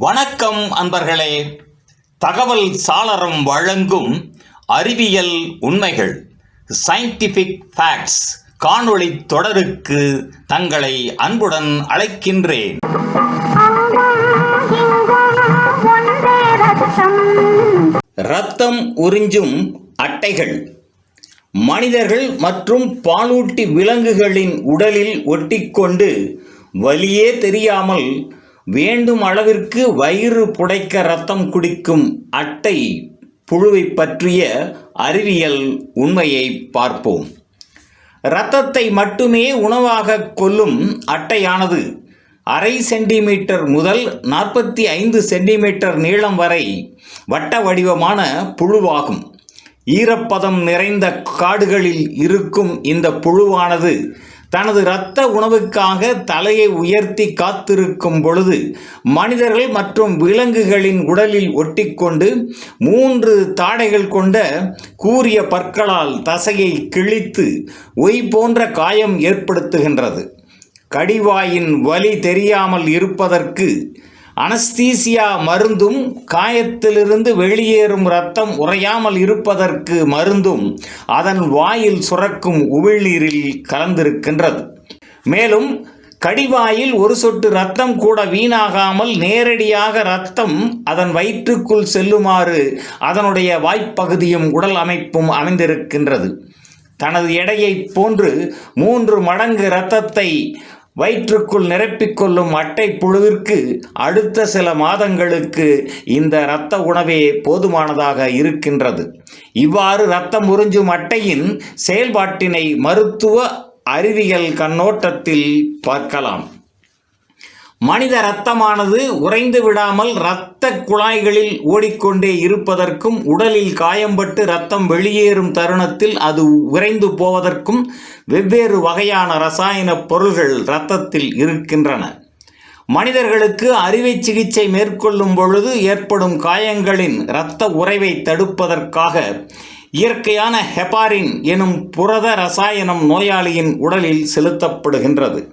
வணக்கம் அன்பர்களே. தகவல் சாளரம் வழங்கும் அறிவியல் உண்மைகள் சயின்டிஃபிக் ஃபேக்ட்ஸ் காணொளி தொடருக்கு தங்களை அன்புடன் அழைக்கின்றேன். ரத்தம் உறிஞ்சும் அட்டைகள். மனிதர்கள் மற்றும் பாலூட்டி விலங்குகளின் உடலில் ஒட்டிக்கொண்டு வலியே தெரியாமல் வேண்டும் அளவிற்கு வயிறு புடைக்க ரத்தம் குடிக்கும் அட்டை புழுவை பற்றிய அறிவியல் உண்மையை பார்ப்போம். இரத்தத்தை மட்டுமே உணவாக கொள்ளும் அட்டையானது அரை சென்டிமீட்டர் முதல் நாற்பத்தி ஐந்து சென்டிமீட்டர் நீளம் வரை வட்ட வடிவமான புழுவாகும். ஈரப்பதம் நிறைந்த காடுகளில் இருக்கும் இந்த புழுவானது தனது இரத்த உணவுக்காக தலையை உயர்த்தி காத்திருக்கும் பொழுது மனிதர்கள் மற்றும் விலங்குகளின் உடலில் ஒட்டிக்கொண்டு மூன்று தாடைகள் கொண்ட கூரிய பற்களால் தசையை கிழித்து ஒய் போன்ற காயம் ஏற்படுத்துகின்றது. கடிவாயின் வலி தெரியாமல் இருப்பதற்கு அனஸ்தீசியா மருந்தும் காயத்திலிருந்து வெளியேறும் ரத்தம் உறையாமல் இருப்பதற்கு மருந்தும் அதன் வாயில் சுரக்கும் உமிழ்நீரில் கலந்திருக்கின்றது. மேலும் கடிவாயில் ஒரு சொட்டு ரத்தம் கூட வீணாகாமல் நேரடியாக ரத்தம் அதன் வயிற்றுக்குள் செல்லுமாறு அதனுடைய வாய்ப்பகுதியும் உடல் அமைப்பும் அமைந்திருக்கின்றது. தனது எடையைப் போன்று மூன்று மடங்கு இரத்தத்தை வயிற்றுக்குள் நிரப்பிக்கொள்ளும் அட்டை புழுவிற்கு அடுத்த சில மாதங்களுக்கு இந்த இரத்த உணவே போதுமானதாக இருக்கின்றது. இவ்வாறு இரத்தம் உறிஞ்சும் அட்டையின் செயல்பாட்டினை மருத்துவ அறிவியல் கண்ணோட்டத்தில் பார்க்கலாம். மனித இரத்தமானது உறைந்து விடாமல் இரத்த குழாய்களில் ஓடிக்கொண்டே இருப்பதற்கும் உடலில் காயம்பட்டு இரத்தம் வெளியேறும் தருணத்தில் அது உறைந்து போவதற்கும் வெவ்வேறு வகையான ரசாயனப் பொருள்கள் இரத்தத்தில் இருக்கின்றன. மனிதர்களுக்கு அறுவை சிகிச்சை மேற்கொள்ளும் பொழுது ஏற்படும் காயங்களின் இரத்த உறைவை தடுப்பதற்காக இயற்கையான ஹெபாரின் எனும் புரத ரசாயனம் நோயாளியின் உடலில் செலுத்தப்படுகின்றது.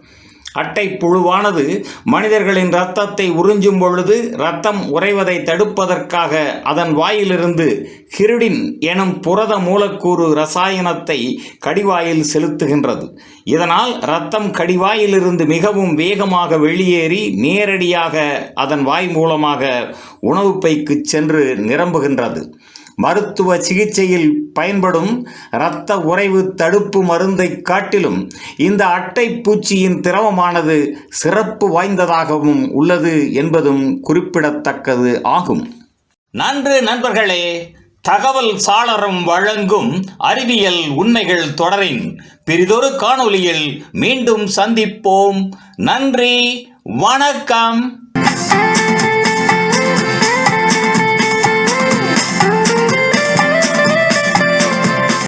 அட்டை புழுவானது மனிதர்களின் இரத்தத்தை உறிஞ்சும் பொழுது இரத்தம் உறைவதை தடுப்பதற்காக அதன் வாயிலிருந்து ஹிருடின் எனும் புரத மூலக்கூறு ரசாயனத்தை கடிவாயில் செலுத்துகின்றது. இதனால் இரத்தம் கடிவாயிலிருந்து மிகவும் வேகமாக வெளியேறி நேரடியாக அதன் வாய் மூலமாக உணவு பைக்கு சென்று நிரம்புகின்றது. மருத்துவ சிகிச்சையில் பயன்படும் இரத்த உறைவு தடுப்பு மருந்தை காட்டிலும் இந்த அட்டை பூச்சியின் திரவமானது சிறப்பு வாய்ந்ததாகவும் உள்ளது என்பதும் குறிப்பிடத்தக்கது ஆகும். நன்று நண்பர்களே. தகவல் சாளரம் வழங்கும் அறிவியல் உண்மைகள் தொடரின் பிரிதொரு காணொளியில் மீண்டும் சந்திப்போம். நன்றி. வணக்கம்.